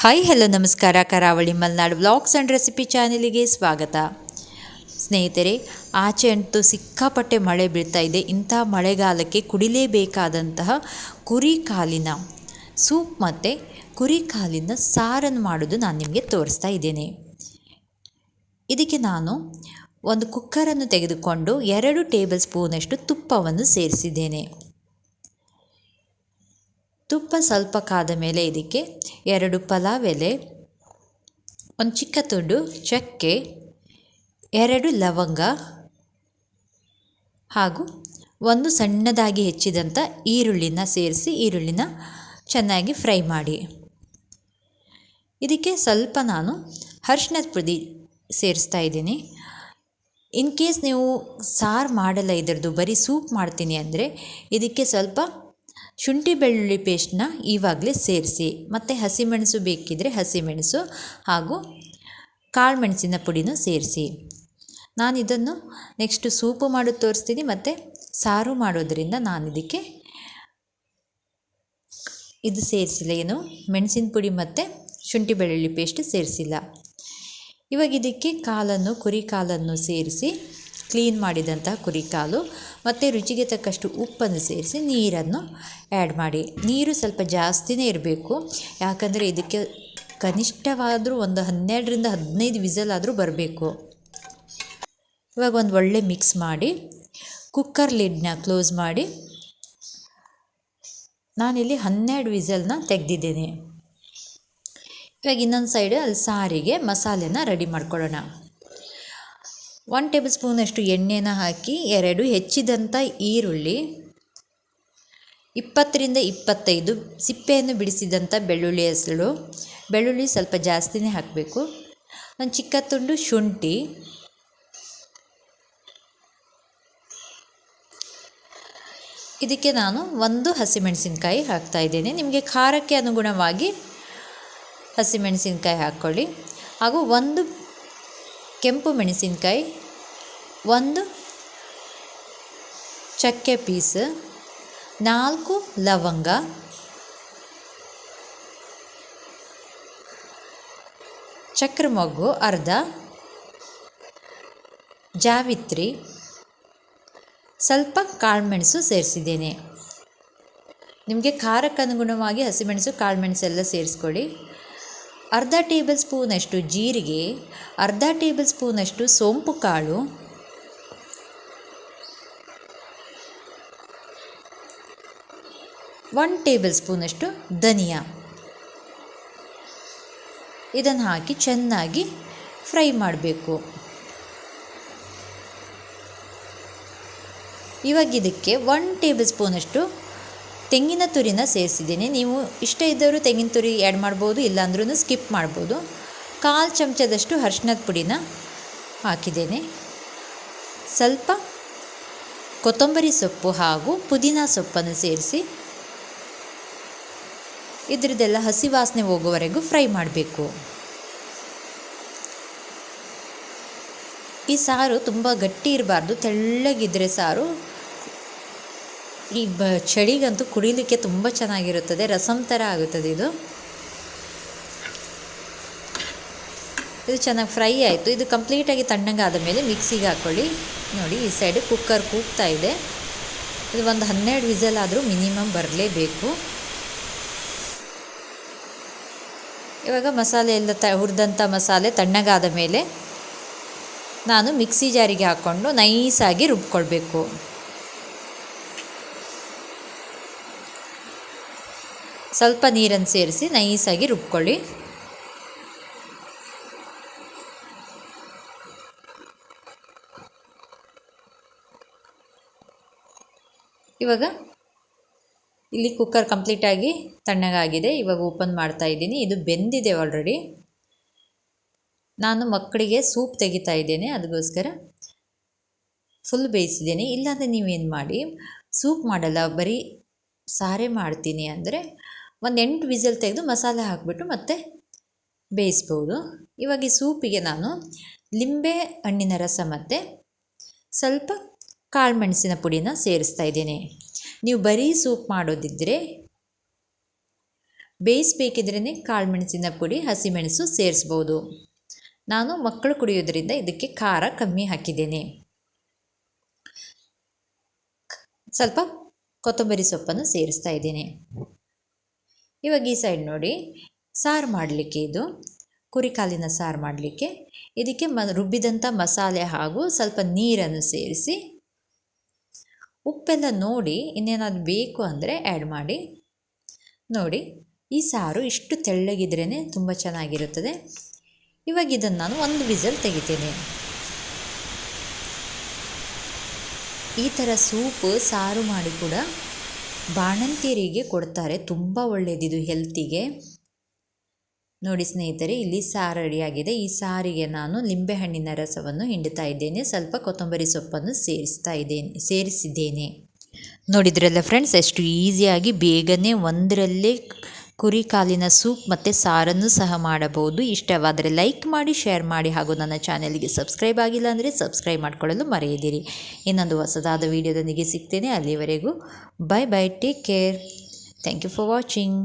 Hi hello ನಮಸ್ಕಾರ. Karavali Malenadu vlogs and recipe ಚಾನಲಿಗೆ ಸ್ವಾಗತ. ಸ್ನೇಹಿತರೆ, ಆಚೆ ಅಂತೂ ಸಿಕ್ಕಾಪಟ್ಟೆ ಮಳೆ ಬೀಳ್ತಾ ಇದೆ. ಇಂಥ ಮಳೆಗಾಲಕ್ಕೆ ಕುಡಿಲೇಬೇಕಾದಂತಹ ಕುರಿ ಕಾಲಿನ ಸೂಪ್ ಮತ್ತು ಕುರಿ ಕಾಲಿನ ಸಾರನ್ನು ಮಾಡೋದು ನಾನು ನಿಮಗೆ ತೋರಿಸ್ತಾ ಇದ್ದೇನೆ. ಇದಕ್ಕೆ ನಾನು ಒಂದು ಕುಕ್ಕರನ್ನು ತೆಗೆದುಕೊಂಡು ಎರಡು ಟೇಬಲ್ ಸ್ಪೂನಷ್ಟು ತುಪ್ಪವನ್ನು ಸೇರಿಸಿದ್ದೇನೆ. ತುಪ್ಪ ಸ್ವಲ್ಪ ಕಾದ ಮೇಲೆ ಇದಕ್ಕೆ ಎರಡು ಪಲಾವ್ ಎಲೆ, ಒಂದು ಚಿಕ್ಕ ತುಂಡು ಚಕ್ಕೆ, ಎರಡು ಲವಂಗ ಹಾಗೂ ಒಂದು ಸಣ್ಣದಾಗಿ ಹೆಚ್ಚಿದಂಥ ಈರುಳ್ಳಿನ ಸೇರಿಸಿ ಈರುಳ್ಳಿನ ಚೆನ್ನಾಗಿ ಫ್ರೈ ಮಾಡಿ. ಇದಕ್ಕೆ ಸ್ವಲ್ಪ ನಾನು ಅರ್ಶಿಣದ ಪುಡಿ ಸೇರಿಸ್ತಾ ಇದ್ದೀನಿ. ಇನ್ ಕೇಸ್ ನೀವು ಸಾರು ಮಾಡಲ್ಲ ಇದರದ್ದು, ಬರೀ ಸೂಪ್ ಮಾಡ್ತೀನಿ ಅಂದರೆ ಇದಕ್ಕೆ ಸ್ವಲ್ಪ ಶುಂಠಿ ಬೆಳ್ಳುಳ್ಳಿ ಪೇಸ್ಟನ್ನ ಈವಾಗಲೇ ಸೇರಿಸಿ, ಮತ್ತು ಹಸಿಮೆಣಸು ಬೇಕಿದ್ದರೆ ಹಸಿಮೆಣಸು ಹಾಗೂ ಕಾಳು ಮೆಣಸಿನ ಪುಡಿನೂ ಸೇರಿಸಿ. ನಾನು ಇದನ್ನು ನೆಕ್ಸ್ಟು ಸೂಪು ಮಾಡೋದು ತೋರಿಸ್ತೀನಿ, ಮತ್ತು ಸಾರು ಮಾಡೋದರಿಂದ ನಾನು ಇದಕ್ಕೆ ಇದು ಸೇರಿಸಿಲ್ಲ, ಏನು ಮೆಣಸಿನ ಪುಡಿ ಮತ್ತು ಶುಂಠಿ ಬೆಳ್ಳುಳ್ಳಿ ಪೇಸ್ಟ್ ಸೇರಿಸಿಲ್ಲ. ಇವಾಗ ಇದಕ್ಕೆ ಕಾಲನ್ನು ಕುರಿ ಕಾಲನ್ನು ಸೇರಿಸಿ ಕ್ಲೀನ್ ಮಾಡಿದಂತಹ ಕುರಿ ಕಾಲು ಮತ್ತು ರುಚಿಗೆ ತಕ್ಕಷ್ಟು ಉಪ್ಪನ್ನು ಸೇರಿಸಿ ನೀರನ್ನು ಆ್ಯಡ್ ಮಾಡಿ. ನೀರು ಸ್ವಲ್ಪ ಜಾಸ್ತಿನೇ ಇರಬೇಕು. ಯಾಕಂದರೆ ಇದಕ್ಕೆ ಕನಿಷ್ಠವಾದರೂ ಒಂದು ಹನ್ನೆರಡರಿಂದ ಹದಿನೈದು ವಿಸಲ್ ಆದರೂ ಬರಬೇಕು. ಇವಾಗ ಒಂದು ಒಳ್ಳೆ ಮಿಕ್ಸ್ ಮಾಡಿ ಕುಕ್ಕರ್ ಲಿಡ್ನ ಕ್ಲೋಸ್ ಮಾಡಿ. ನಾನಿಲ್ಲಿ ಹನ್ನೆರಡು ವಿಸಲ್ನ ತೆಗೆದಿದ್ದೇನೆ. ಇವಾಗ ಇನ್ನೊಂದು ಸೈಡ್ ಅಲ್ಲಿ ಸಾರಿಗೆ ಮಸಾಲೆನ ರೆಡಿ ಮಾಡ್ಕೊಳ್ಳೋಣ. ಒನ್ ಟೇಬಲ್ ಸ್ಪೂನಷ್ಟು ಎಣ್ಣೆನ ಹಾಕಿ ಎರಡು ಹೆಚ್ಚಿದಂಥ ಈರುಳ್ಳಿ, ಇಪ್ಪತ್ತರಿಂದ ಇಪ್ಪತ್ತೈದು ಸಿಪ್ಪೆಯನ್ನು ಬಿಡಿಸಿದಂಥ ಬೆಳ್ಳುಳ್ಳಿ ಹೆಸರು ಬೆಳ್ಳುಳ್ಳಿ ಸ್ವಲ್ಪ ಜಾಸ್ತಿನೇ ಹಾಕಬೇಕು. ಒಂದು ಚಿಕ್ಕ ತುಂಡು ಶುಂಠಿ, ಇದಕ್ಕೆ ನಾನು ಒಂದು ಹಸಿಮೆಣಸಿನ್ಕಾಯಿ ಹಾಕ್ತಾ ಇದ್ದೇನೆ. ನಿಮಗೆ ಖಾರಕ್ಕೆ ಅನುಗುಣವಾಗಿ ಹಸಿಮೆಣಸಿನ್ಕಾಯಿ ಹಾಕ್ಕೊಳ್ಳಿ ಹಾಗೂ ಒಂದು ಕೆಂಪು ಮೆಣಸಿನಕಾಯಿ, ಒಂದು ಚಕ್ಕೆ ಪೀಸ್, ನಾಲ್ಕು ಲವಂಗ ಚಕ್ರ ಮೊಗ್ಗು ಅರ್ಧ, ಜಾವಿತ್ರಿ, ಸ್ವಲ್ಪ ಕಾಳುಮೆಣಸು ಸೇರಿಸಿದ್ದೇನೆ. ನಿಮಗೆ ಖಾರಕ್ಕನುಗುಣವಾಗಿ ಹಸಿಮೆಣಸು, ಕಾಳುಮೆಣಸು ಎಲ್ಲ ಸೇರಿಸ್ಕೊಳ್ಳಿ. ಅರ್ಧ ಟೇಬಲ್ ಸ್ಪೂನಷ್ಟು ಜೀರಿಗೆ, ಅರ್ಧ ಟೇಬಲ್ ಸ್ಪೂನಷ್ಟು ಸೋಂಪು ಕಾಳು ಒನ್ ಟೇಬಲ್ ಸ್ಪೂನಷ್ಟು ಧನಿಯಾ. ಇದನ್ನು ಹಾಕಿ ಚೆನ್ನಾಗಿ ಫ್ರೈ ಮಾಡಬೇಕು. ಇವಾಗ ಇದಕ್ಕೆ ಒನ್ ಟೇಬಲ್ ಸ್ಪೂನಷ್ಟು ತೆಂಗಿನ ತುರಿನ ಸೇರಿಸಿದ್ದೀನಿ. ನೀವು ಇಷ್ಟ ಇದ್ದವರು ತೆಂಗಿನ ತುರಿ ಆ್ಯಡ್ ಮಾಡ್ಬೋದು ಇಲ್ಲಾಂದ್ರೂ ಸ್ಕಿಪ್ ಮಾಡ್ಬೋದು. ಕಾಲು ಚಮಚದಷ್ಟು ಅರ್ಶಿನದ ಪುಡಿನ ಹಾಕಿದ್ದೇನೆ. ಸ್ವಲ್ಪ ಕೊತ್ತಂಬರಿ ಸೊಪ್ಪು ಹಾಗೂ ಪುದೀನ ಸೊಪ್ಪನ್ನು ಸೇರಿಸಿ, ಇದರದ್ದೆಲ್ಲ ಹಸಿ ವಾಸನೆ ಹೋಗುವವರೆಗೂ ಫ್ರೈ ಮಾಡಬೇಕು. ಈ ಸಾರು ತುಂಬ ಗಟ್ಟಿ ಇರಬಾರ್ದು, ತೆಳ್ಳಗಿದ್ರೆ ಸಾರು ಈ ಬ, ಚಳಿಗಂತೂ ಕುಡಿಲಿಕ್ಕೆ ತುಂಬ ಚೆನ್ನಾಗಿರುತ್ತದೆ. ರಸಮ್ ಥರ ಆಗುತ್ತದೆ ಇದು. ಇದು ಚೆನ್ನಾಗಿ ಫ್ರೈ ಆಯಿತು. ಇದು ಕಂಪ್ಲೀಟಾಗಿ ತಣ್ಣಗಾದ ಮೇಲೆ ಮಿಕ್ಸಿಗೆ ಹಾಕ್ಕೊಳ್ಳಿ ನೋಡಿ, ಈ ಸೈಡ್ ಕುಕ್ಕರ್ ಕೂಗ್ತಾ ಇದೆ. ಇದು ಒಂದು ಹನ್ನೆರಡು ವಿಸಲ್ ಆದರೂ ಮಿನಿಮಮ್ ಬರಲೇಬೇಕು. ಇವಾಗ ಮಸಾಲೆ ಎಲ್ಲ ತ ಹುರಿದಂಥ ಮಸಾಲೆ ತಣ್ಣಗಾದ ಮೇಲೆ ನಾನು ಮಿಕ್ಸಿ ಜಾರಿಗೆ ಹಾಕ್ಕೊಂಡು ನೈಸಾಗಿ ರುಬ್ಕೊಳ್ಬೇಕು. ಸ್ವಲ್ಪ ನೀರನ್ನು ಸೇರಿಸಿ ನೈಸಾಗಿ ರುಬ್ಕೊಳ್ಳಿ. ಇವಾಗ ಇಲ್ಲಿ ಕುಕ್ಕರ್ ಕಂಪ್ಲೀಟಾಗಿ ತಣ್ಣಗಾಗಿದೆ. ಇವಾಗ ಓಪನ್ ಮಾಡ್ತಾ ಇದ್ದೀನಿ. ಇದು ಬೆಂದಿದೆ ಆಲ್ರೆಡಿ ನಾನು ಮಕ್ಕಳಿಗೆ ಸೂಪ್ ತೆಗಿತಾ ಇದ್ದೇನೆ. ಅದಕ್ಕೋಸ್ಕರ ಫುಲ್ ಬೇಯಿಸಿದ್ದೇನೆ. ಇಲ್ಲಾಂದರೆ ನೀವೇನು ಮಾಡಿ ಸೂಪ್ ಮಾಡಲ್ಲ, ಬರೀ ಸಾರೆ ಮಾಡ್ತೀನಿ ಅಂದರೆ ಒಂದು ಎಂಟು ವಿಸಲ್ ತೆಗೆದು ಮಸಾಲೆ ಹಾಕಿಬಿಟ್ಟು ಮತ್ತೆ ಬೇಯಿಸ್ಬೋದು. ಇವಾಗ ಈ ಸೂಪಿಗೆ ನಾನು ಲಿಂಬೆ ಹಣ್ಣಿನ ರಸ ಮತ್ತು ಸ್ವಲ್ಪ ಕಾಳು ಮೆಣಸಿನ ಪುಡಿನ ಸೇರಿಸ್ತಾ ಇದ್ದೀನಿ. ನೀವು ಬರೀ ಸೂಪ್ ಮಾಡೋದಿದ್ದರೆ ಬೇಯಿಸ್ಬೇಕಿದ್ರೇ ಕಾಳು ಮೆಣಸಿನ ಪುಡಿ ಹಸಿಮೆಣಸು ಸೇರಿಸ್ಬೋದು. ನಾನು ಮಕ್ಕಳು ಕುಡಿಯೋದ್ರಿಂದ ಇದಕ್ಕೆ ಖಾರ ಕಮ್ಮಿ ಹಾಕಿದ್ದೇನೆ. ಸ್ವಲ್ಪ ಕೊತ್ತಂಬರಿ ಸೊಪ್ಪನ್ನು ಸೇರಿಸ್ತಾ ಇದ್ದೇನೆ. ಇವಾಗ ಈ ಸೈಡ್ ನೋಡಿ. ಸಾರು ಮಾಡಲಿಕ್ಕೆ ಇದು. ಕುರಿಕಾಲಿನ ಸಾರು ಮಾಡಲಿಕ್ಕೆ. ಇದಕ್ಕೆ ಮ ರುಬ್ಬಿದಂಥ ಮಸಾಲೆ ಹಾಗೂ ಸ್ವಲ್ಪ ನೀರನ್ನು ಸೇರಿಸಿ. ಉಪ್ಪೆಲ್ಲ ನೋಡಿ ಇನ್ನೇನಾದ್ರು ಬೇಕು ಅಂದರೆ ಆ್ಯಡ್ ಮಾಡಿ. ನೋಡಿ, ಈ ಸಾರು ಇಷ್ಟು ತೆಳ್ಳಗಿದ್ರೇ ತುಂಬ ಚೆನ್ನಾಗಿರುತ್ತದೆ. ಇವಾಗ ಇದನ್ನು ನಾನು ಒಂದು ವಿಸಲ್ ತೆಗಿತೇನೆ. ಈ ಥರ ಸೂಪ್ ಸಾರು ಮಾಡಿ ಕೂಡ ಬಾಣಂತಿಯರಿಗೆ ಕೊಡ್ತಾರೆ. ತುಂಬ ಒಳ್ಳೆಯದಿದು ಹೆಲ್ತಿಗೆ. ನೋಡಿ ಸ್ನೇಹಿತರೆ, ಇಲ್ಲಿ ಸಾರು ರೆಡಿಯಾಗಿದೆ. ಈ ಸಾರಿಗೆ ನಾನು ಲಿಂಬೆಹಣ್ಣಿನ ರಸವನ್ನು ಹಿಂಡುತ್ತಾ ಇದ್ದೇನೆ. ಸ್ವಲ್ಪ ಕೊತ್ತಂಬರಿ ಸೊಪ್ಪನ್ನು ಸೇರಿಸ್ತಾ ಇದ್ದೇನೆ, ಸೇರಿಸಿದ್ದೇನೆ. ನೋಡಿದ್ರಲ್ಲ ಫ್ರೆಂಡ್ಸ್ ಎಷ್ಟು ಈಸಿಯಾಗಿ ಬೇಗನೆ ಒಂದರಲ್ಲೇ ಕುರಿ ಕಾಲಿನ ಸೂಪ್ ಮತ್ತು ಸಾರನ್ನು ಸಹ ಮಾಡಬಹುದು. ಇಷ್ಟವಾದರೆ ಲೈಕ್ ಮಾಡಿ, ಶೇರ್ ಮಾಡಿ ಹಾಗೂ ನನ್ನ ಚಾನೆಲ್ಗೆ ಸಬ್ಸ್ಕ್ರೈಬ್ ಆಗಿಲ್ಲ ಅಂದರೆ ಸಬ್ಸ್ಕ್ರೈಬ್ ಮಾಡಿಕೊಳ್ಳಲು ಮರೆಯದಿರಿ. ಇನ್ನೊಂದು ಹೊಸದಾದ ವಿಡಿಯೋದೊಂದಿಗೆ ಸಿಗ್ತೇನೆ. ಅಲ್ಲಿವರೆಗೂ bye bye take care thank you for watching